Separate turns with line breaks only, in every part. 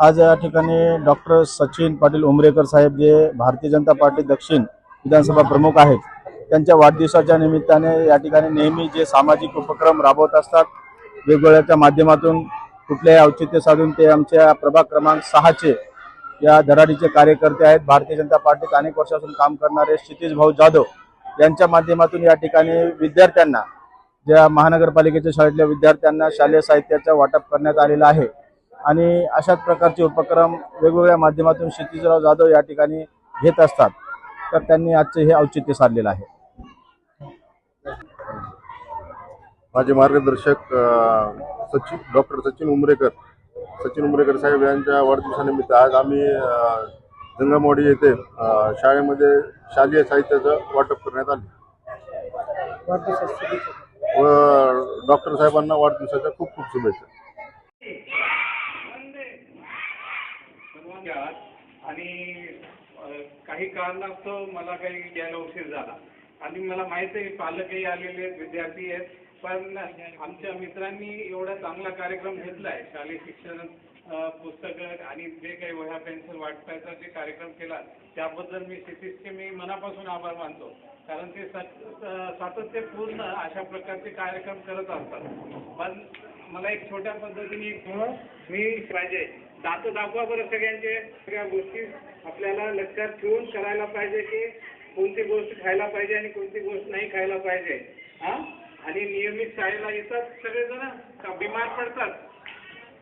आज या ठिकाणी डॉक्टर सचिन पाटील उमरेकर साहेब जे भारतीय जनता पार्टी दक्षिण विधानसभा प्रमुख आहेत त्यांच्या वाढदिवसाच्या निमित्ताने या ठिकाणी नेहमी जे सामाजिक उपक्रम राबवत असतात वेगवेगळ्याच्या माध्यमातून कुठल्याही औचित्य साधून ते आमच्या प्रभाग क्रमांक सहाचे या धडाडीचे कार्यकर्ते आहेत. भारतीय जनता पार्टीत अनेक वर्षापासून काम करणारे क्षितिज भाऊ जाधव यांच्या माध्यमातून या ठिकाणी विद्यार्थ्यांना ज्या महानगरपालिकेच्या शाळेतल्या विद्यार्थ्यांना शालेय साहित्याचं वाटप करण्यात आलेलं आहे. आणि अशाच प्रकारचे उपक्रम वेगवेगळ्या माध्यमातून क्षितिजराव जाधव या ठिकाणी घेत असतात. तर त्यांनी आजचे हे औचित्य साधलेलं आहे.
माझे मार्गदर्शक सचिन डॉक्टर सचिन उमरेकर सचिन उमरेकर साहेब यांच्या वाढदिवसानिमित्त आज आम्ही जंगमवाडी येथे शाळेमध्ये शालेय साहित्याचं वाटप करण्यात आले. व डॉक्टर साहेबांना वाढदिवसाच्या खूप खूप शुभेच्छा.
बनवून आणि काही कारणास्तव मला काही यायला उशीर झाला. आणि मला माहीत आहे पालकही आलेले आहेत विद्यार्थी आहेत. पण आमच्या मित्रांनी एवढा चांगला कार्यक्रम घेतलाय. शालेय शिक्षण पुस्तक पुस्तकं आणि जे काही वह्या पेन्सिल वाटपायचा जे कार्यक्रम केला त्याबद्दल मी क्षितिशचे मी मनापासून आभार मानतो. कारण ते सातत्य पूर्ण सातत्यपूर्ण अशा प्रकारचे कार्यक्रम करत असतात. पण मला एक छोट्या पद्धतीने एक मी पाहिजे. दात दाखवा बरं सगळ्यांचे. सगळ्या गोष्टी आपल्याला लक्षात ठेवून करायला पाहिजे की कोणती गोष्ट खायला पाहिजे आणि कोणती गोष्ट नाही खायला पाहिजे. हा? आणि नियमित शाळेला येतात सगळेजण? बिमार पडतात?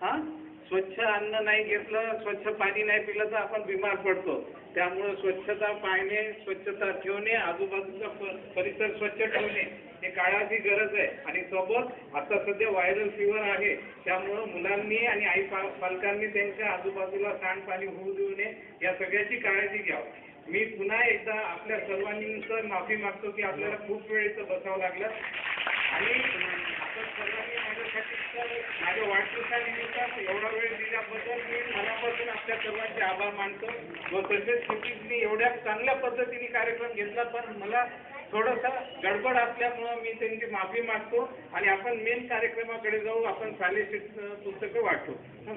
हा? स्वच्छ अन्न नाही घेतलं स्वच्छ पाणी नाही पिलं तर आपण बिमार पडतो. त्यामुळे स्वच्छता पाळणे स्वच्छता ठेवणे आजूबाजूचा परिसर स्वच्छ ठेवणे हे काळाची गरज आहे. आणि सोबत आता सध्या व्हायरल फिवर आहे. त्यामुळं मुलांनी आणि आई पा- पालकांनी त्यांच्या आजूबाजूला सांडपाणी होऊ देऊ नये या सगळ्याची काळजी घ्यावी. मी पुन्हा एकदा आपल्या सर्वांनी तर माफी मागतो की आपल्याला खूप वेळ इथं बसावं लागलं. आणि आपण माझ्या वाढदिवसानिमित्त एवढा वेळ दिल्याबद्दल मी मनापासून आपल्या सर्वांचे आभार मानतो. व तसेच मी एवढ्या चांगल्या पद्धतीने कार्यक्रम घेतला पण मला थोडंसं गडबड असल्यामुळं मी त्यांची माफी मागतो आणि आपण मेन कार्यक्रमाकडे जाऊ आपण शालेय पुस्तकं वाटतो